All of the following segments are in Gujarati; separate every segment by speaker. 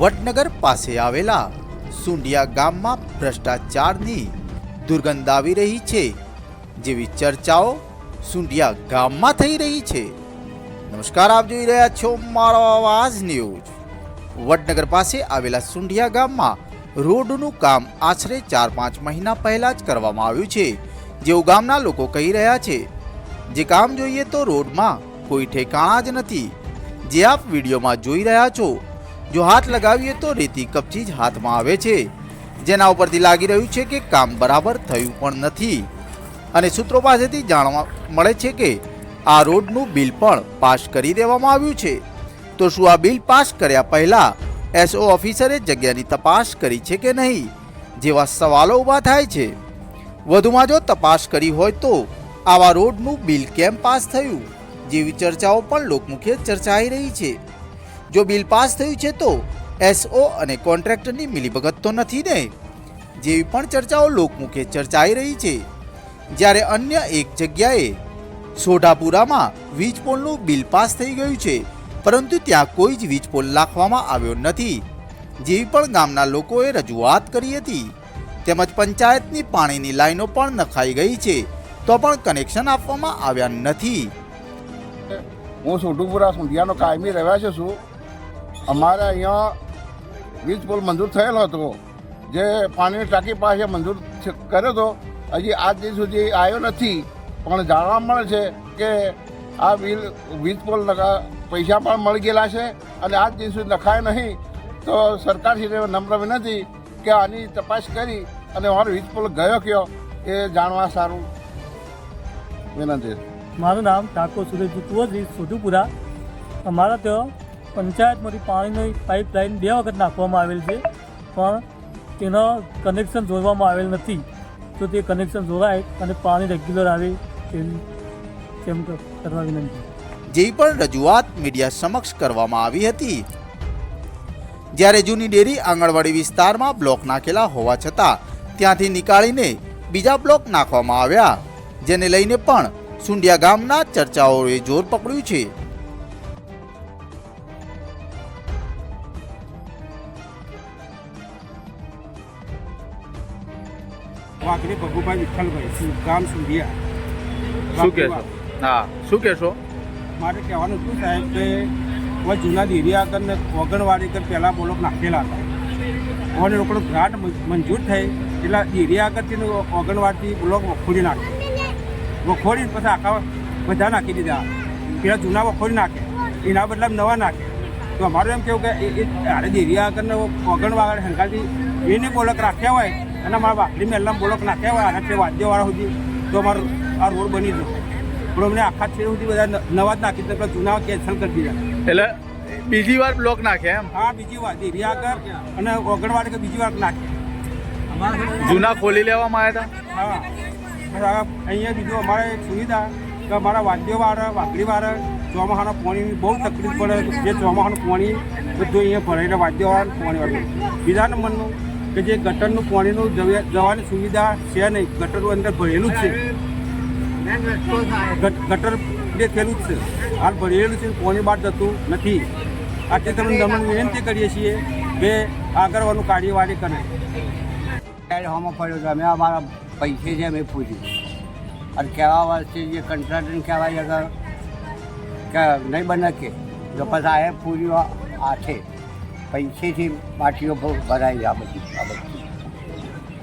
Speaker 1: વડનગર પાસે આવેલા સુંડિયા ગામમાં ભ્રષ્ટાચારની દુર્ગંધ આવી રહી છે. જેવી ચર્ચાઓ સુંડિયા ગામમાં થઈ રહી છે. નમસ્કાર, આપ જોઈ રહ્યા છો મારો અવાજ ન્યૂઝ. વડનગર પાસે આવેલા સુંઢિયા ગામમાં રોડનું કામ આશરે ચાર પાંચ મહિના પહેલા જ કરવામાં આવ્યું છે. જેવું ગામના લોકો કહી રહ્યા છે. જે કામ જોઈએ તો રોડમાં કોઈ ઠેકાણા જ નથી. જે આપ વિડીયોમાં જોઈ રહ્યા છો જો હાથ લગાવીએ તો રેતી કપચી જ હાથમાં આવે છે. જેના ઉપરથી લાગી રહ્યું છે કે કામ બરાબર થયું પણ નથી. અને સૂત્રો પાસેથી જાણવા મળે છે કે આ રોડનું બિલ પણ પાસ કરી દેવામાં આવ્યું છે. તો શું આ બિલ પાસ કર્યા પહેલા એસઓ ઓફિસરે જગ્યાની તપાસ કરી છે કે નહીં? જેવા સવાલો ઊભા થાય છે. વધુમાં જો તપાસ કરી હોય તો આવા રોડનું બિલ કેમ પાસ થયું? જેવી ચર્ચાઓ પણ લોકમુખે ચર્ચાઈ રહી છે. જો બિલ પાસ થયું છે તો એસઓ અને કોન્ટ્રાક્ટરની મિલીભગત તો નથી ને. જેવી પણ ચર્ચાઓ લોકમુખે ચર્ચાઈ રહી છે. જ્યારે અન્ય એક જગ્યાએ સોઢાપુરામાં વીજ પોલનું બિલ પાસ થઈ ગયું છે, પરંતુ ત્યાં કોઈ જ વીજ પોલ નાખવામાં આવ્યો નથી. જેવી પણ ગામના લોકોએ રજૂઆત કરી હતી. તેમજ પંચાયતની પાણીની લાઈનો પણ નખાઈ ગઈ છે, તો પણ કનેક્શન આપવામાં આવ્યા નથી.
Speaker 2: હું સોઢુપુરા સુંધિયાનો કાયમી રહેવાસી છું. અમારે અહીંયા વીજ પુલ મંજૂર થયેલો હતો. જે પાણીની ટાંકી પાસે મંજૂર કર્યો હતો. હજી આજ દિન સુધી આવ્યો નથી. પણ જાણવા મળે છે કે આ બિલ વીજ પુલ પૈસા પણ મળી ગયેલા છે અને આજ દિન સુધી લખાય નહીં. તો સરકારશ્રીને નમ્ર વિનંતી કે આની તપાસ કરી અને અમારો વીજ પુલ ગયો કયો એ જાણવા સારું વિનંતી
Speaker 3: મારું નામ ઠાકોર સુરેશ કુંવરજી સોઢુપુરા. અમારા ત્યાં પંચાયતમાંથી પાણીની પાઇપલાઇન બે વખત નાખવામાં આવેલ છે, પણ તેનો કનેક્શન જોડવામાં આવેલ નથી. તો તે કનેક્શન જોડાય અને પાણી રેગ્યુલર આવે, તેમ કરવા વિનંતી.
Speaker 1: જે પણ રજૂઆત મીડિયા સમક્ષ કરવામાં આવી હતી. જ્યારે જૂની ડેરી આંગણવાડી વિસ્તારમાં બ્લોક નાખેલા હોવા છતાં, ત્યાંથી નીકાળીને બીજા બ્લોક નાખવામાં આવ્યા, જેને લઈને પણ સુંડિયા ગામના ચર્ચાઓએ જોર પકડ્યું છે.
Speaker 4: વાઘરી ભગુભાઈ વિઠ્ઠલભાઈ ગામ સુંઢિયા
Speaker 5: શું કહેશો હા શું કહેશો
Speaker 4: મારે કહેવાનું શું સાહેબ કે હવે જૂના દેરિયા આગળ ને ઓગણવાડી આગળ પહેલાં બોલોક નાખેલા હતા. અને રોકડો ગ્રાન્ટ મંજૂર થઈ એટલે દેરિયા આગળથી ઓગણવાડથી બ્લોક વખોડી નાખે વખોડીને પછી આખા બધા નાખી દીધા. પેલા જૂના વખોડી નાખે એના બદલા નવા નાખે તો અમારું એમ કેવું કે હારે દેરિયા આગળ ઓગણવાડ હંકાથી એને બોલક રાખ્યા હોય અને અમારા વાકડી મહેલામાં બોલક નાખ્યા હોય અને તે વાદ્યવાળા સુધી તો અમારો આ રોડ બની જશે પણ અમને આખા છેડે સુધી બધા નવા જ નાખી દીધા જૂના કેન્સલ કરી દીધા.
Speaker 5: એટલે બીજી વાર બ્લોક નાખે એમ?
Speaker 4: હા બીજી વાર. દેરિયા આગળ અને ઓગણવાડ કે બીજી વાર નાખે
Speaker 5: જૂના ખોલી લેવામાં આવ્યા
Speaker 4: હતા? હા. અહીંયા બીજું અમારે સુવિધા કે અમારા વાદ્યવાળા વાકડીવાળા ચોમાસાના પાણીની બહુ તકલીફ પડે. જે ચોમાસાનું પાણી બધું અહીંયા ભરાઈને વાદ્યવાળા પાણી વાળું. બીજા નંબરનું કે જે ગટરનું પાણીનું જવા- જવાની સુવિધા છે નહીં. ગટરનું અંદર ભરેલું જ છે. ગટર બે થયેલું જ છે. હાલ ભરેલું છે, પાણી બહાર જતું નથી. આથી તમને તમને વિનંતી કરીએ છીએ કે આગળવાનું કાર્યવાહી કરે.
Speaker 6: હોમાં પડ્યો છે અમે અમારા પૈસે છે અમે પૂછ્યું. અને કહેવા વર્ષે જે કંટ્રાક્ટરને કહેવાય અગર કે નહીં બને કે તો પછી આ પૂર્યો આ છે પૈસેથી માટીઓ બહુ ભરાઈ આ બધી બધી.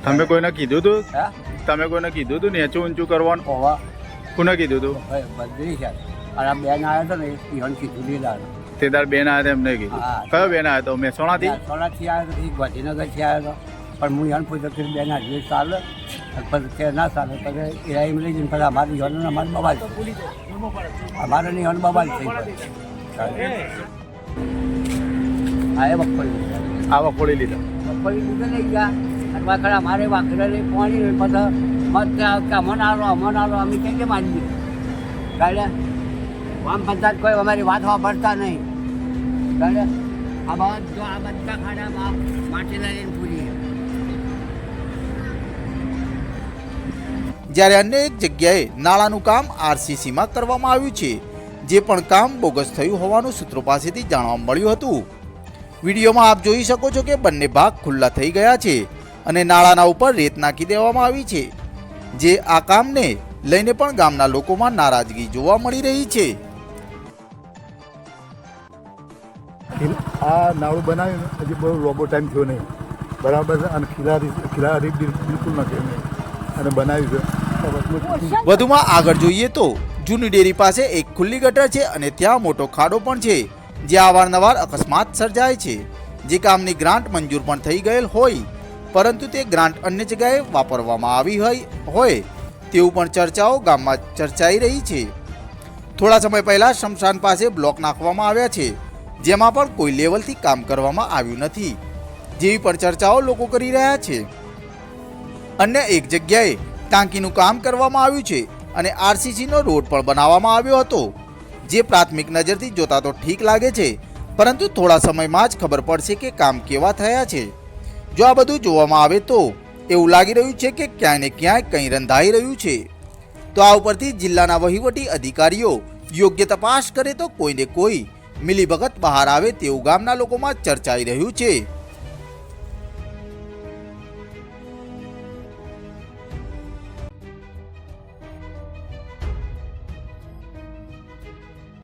Speaker 5: તમે કોઈને કીધું તું?
Speaker 6: હા?
Speaker 5: તમે કોઈને કીધું તું નેચું ઊંચું કરવાનું?
Speaker 6: હોવા.
Speaker 5: કોને કીધું તું?
Speaker 6: ભાઈ બધી છે. અને આ બેન આવ્યો હતો ને એ ઈવન કીધું લીધા
Speaker 5: તે તાર બેન આવ્યા હતા એમને કીધું. કયો બેન આવ્યો તો મહેસાણાથી
Speaker 6: સોલાથી આવ્યો હતો ગાંધીનગરથી આવ્યો હતો. પણ હું ઈવન પૂછ્યું બેન આજે ચાલે પછી કે ના ચાલે પછી એ એમ લઈ જઈને પછી અમારે ઈવન અમારે બબાલ. અમારે નહીં ઈવન બબાલ થઈ હા એ મગફળી
Speaker 5: આ ખોલી લીધા.
Speaker 6: મગફળી લીધે લઈ ગયા. અને વાકડા મારે વાકડા લઈ પાણી પછી મત અમને આલો અમને આલો અમે કેમ કે માની કાલે આમ પંચાયત કોઈ અમારી વાત સાંભળતા નહીં. કાલે આ બધું આ બધા ખાડામાં માટી લઈને પૂરી
Speaker 1: જ્યારે અન્ય એક જગ્યાએ નાળાનું કામ આરસીસીમાં કરવામાં આવ્યું છે, જે પણ કામ બોગસ થયું હોવાનું સૂત્રો પાસેથી જાણવા મળ્યું હતું. વિડીયોમાં આપ જોઈ શકો છો કે બંને ભાગ ખુલ્લા થઈ ગયા છે અને નાળાના ઉપર રેત નાખી દેવામાં આવી છે, જે આ કામને લઈને પણ ગામના લોકોમાં નારાજગી જોવા મળી રહી છે.
Speaker 7: આ નાળું બનાવ્યું હજી બહુ લોબો ટાઈમ થયો નહીં. બરાબર છે, અને ખિલારી ખિલારી બિલ- બિલકુલ નથી અને બનાવ્યું છે.
Speaker 1: વધુમાં આગળ જોઈએ તો જૂની ડેરી પાસે એક ખુલ્લી ગટર છે અને ત્યાં મોટો ખાડો પણ છે જ્યાં અવારનવાર અકસ્માત સર્જાય છે. જે કામની ગ્રાન્ટ મંજૂર પણ થઈ ગયેલ હોય, પરંતુ તે ગ્રાન્ટ અન્ય જગ્યાએ વાપરવામાં આવી હોય હોય, તેવું પણ ચર્ચાઓ ગામમાં ચર્ચાઈ રહી છે. થોડા સમય પહેલા શમશાન પાસે બ્લોક નાખવામાં આવ્યા છે, જેમાં પણ કોઈ લેવલથી કામ કરવામાં આવ્યું નથી. જેવી પણ ચર્ચાઓ લોકો કરી રહ્યા છે. અન્ય એક જગ્યાએ ટાંકીનું કામ કરવામાં આવ્યું છે અને આરસીસીનો રોડ પણ બનાવવામાં આવ્યો હતો. જે પ્રાથમિક નજરથી જોતા તો ઠીક લાગે છે, પરંતુ થોડા સમયમાં જ ખબર પડશે કે કામ કેવા થયા છે. જો આ બધું જોવામાં આવે તો એવું લાગી રહ્યું છે કે ક્યાંય ને ક્યાંય કંઈ રંધાઈ રહ્યું છે. તો આ ઉપરથી જિલ્લાના વહીવટી અધિકારીઓ યોગ્ય તપાસ કરે તો કોઈને કોઈ મિલીભગત બહાર આવે તેવું ગામના લોકોમાં ચર્ચાઈ રહ્યું છે.